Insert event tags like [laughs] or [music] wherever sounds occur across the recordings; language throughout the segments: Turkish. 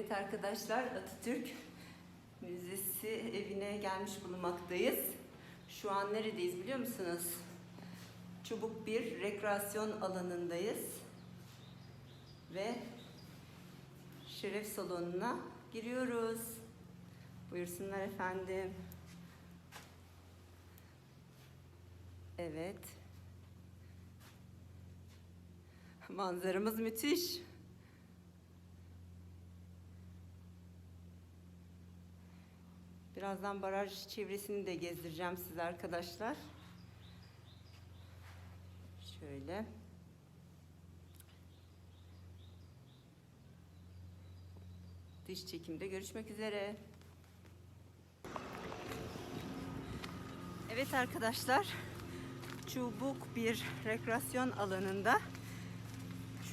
Evet arkadaşlar Atatürk Müzesi evine gelmiş bulunmaktayız. Şu an neredeyiz biliyor musunuz? Çubuk bir rekreasyon alanındayız. Ve şeref salonuna giriyoruz. Buyursunlar efendim. Evet. Manzaramız müthiş. Birazdan baraj çevresini de gezdireceğim size arkadaşlar. Şöyle. Dış çekimde görüşmek üzere. Evet arkadaşlar. Çubuk bir rekreasyon alanında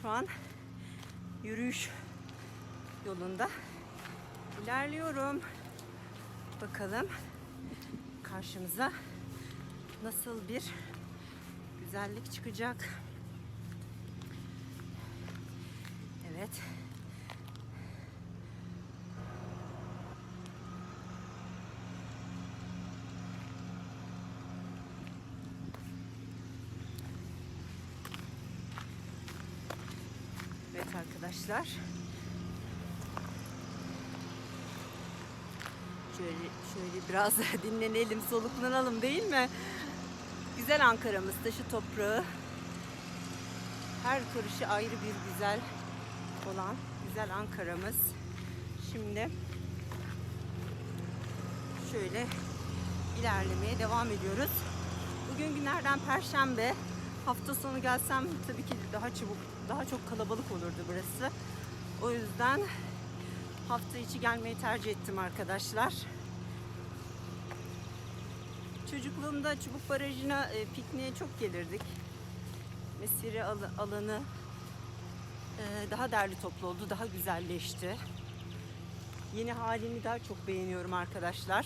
şu an yürüyüş yolunda ilerliyorum. Bakalım karşımıza nasıl bir güzellik çıkacak. Evet. Evet arkadaşlar. Şöyle şöyle biraz [laughs] dinlenelim, soluklanalım değil mi? Güzel Ankara'mız, taşı toprağı. Her karışı ayrı bir güzel olan güzel Ankara'mız. Şimdi şöyle ilerlemeye devam ediyoruz. Bugün günlerden perşembe. Hafta sonu gelsem tabii ki daha çabuk, daha çok kalabalık olurdu burası. O yüzden hafta içi gelmeyi tercih ettim arkadaşlar. Çocukluğumda Çubuk Barajı'na e, pikniğe çok gelirdik. Mesire al- alanı e, daha derli toplu oldu, daha güzelleşti. Yeni halini daha çok beğeniyorum arkadaşlar.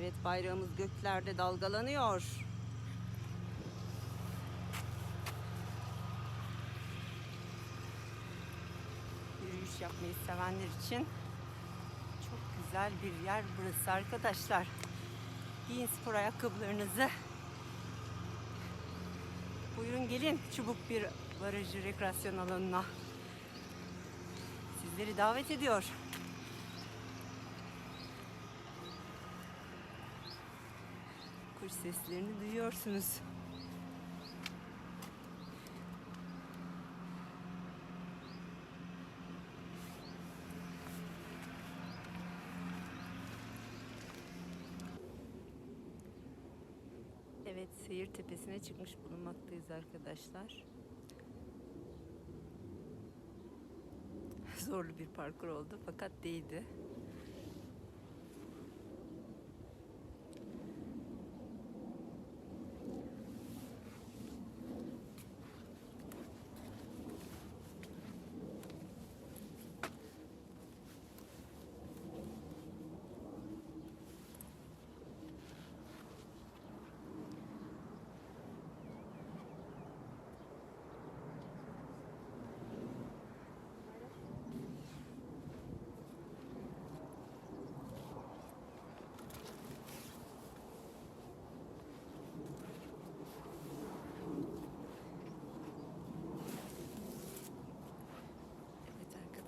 Evet bayrağımız göklerde dalgalanıyor. Yürüyüş yapmayı sevenler için çok güzel bir yer burası arkadaşlar. Giyin spor ayakkabılarınızı. Buyurun gelin çubuk bir barajı rekreasyon alanına. Sizleri davet ediyor. Kuş seslerini duyuyorsunuz. Evet, seyir tepesine çıkmış bulunmaktayız arkadaşlar. [laughs] Zorlu bir parkur oldu fakat değdi.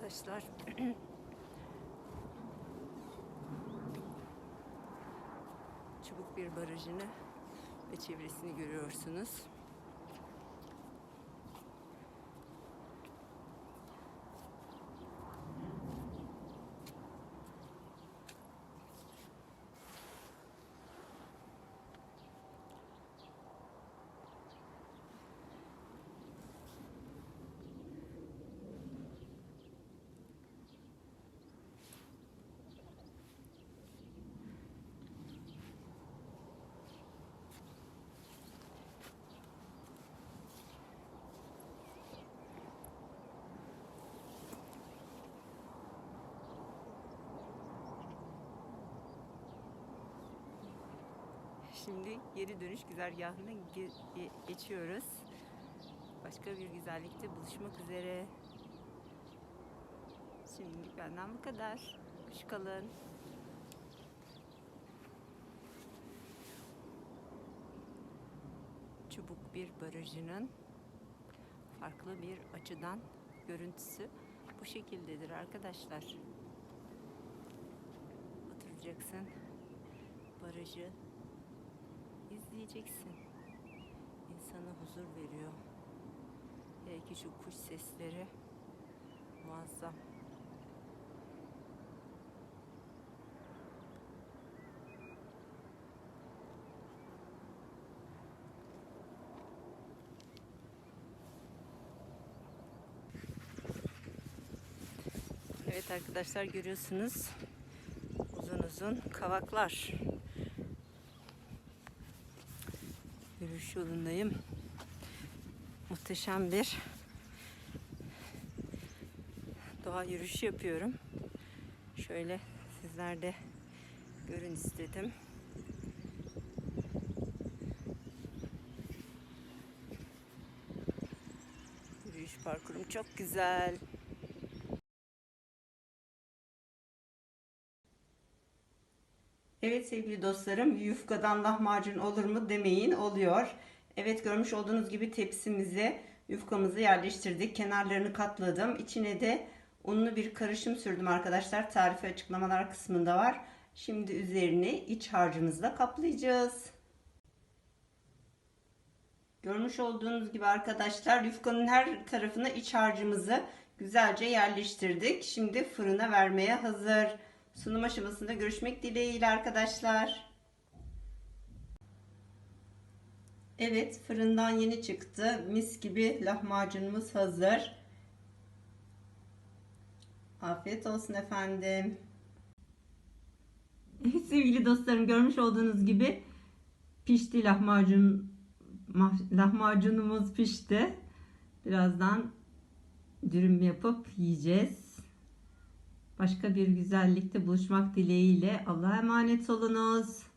Evet arkadaşlar. [clears throat] Çubuk bir barajını ve çevresini görüyorsunuz. Şimdi geri dönüş güzergahına ge- ge- geçiyoruz. Başka bir güzellikte buluşmak üzere. Şimdilik benden bu kadar. Hoş kalın. Çubuk bir barajının farklı bir açıdan görüntüsü bu şekildedir arkadaşlar. Oturacaksın, barajı izleyeceksin. İnsana huzur veriyor. Hele ki şu kuş sesleri muazzam. Evet arkadaşlar görüyorsunuz uzun uzun kavaklar. Yürüyüş yolundayım. Muhteşem bir doğa yürüyüşü yapıyorum. Şöyle sizler de görün istedim. Yürüyüş parkurum çok güzel. Evet sevgili dostlarım, yufkadan lahmacun olur mu demeyin, oluyor. Evet görmüş olduğunuz gibi tepsimize yufkamızı yerleştirdik. Kenarlarını katladım. İçine de unlu bir karışım sürdüm arkadaşlar. Tarifi açıklamalar kısmında var. Şimdi üzerini iç harcımızla kaplayacağız. Görmüş olduğunuz gibi arkadaşlar yufkanın her tarafına iç harcımızı güzelce yerleştirdik. Şimdi fırına vermeye hazır. Sunum aşamasında görüşmek dileğiyle arkadaşlar. Evet fırından yeni çıktı. Mis gibi lahmacunumuz hazır. Afiyet olsun efendim. [laughs] Sevgili dostlarım görmüş olduğunuz gibi pişti lahmacun lahmacunumuz pişti. Birazdan dürüm yapıp yiyeceğiz. Başka bir güzellikte buluşmak dileğiyle Allah'a emanet olunuz.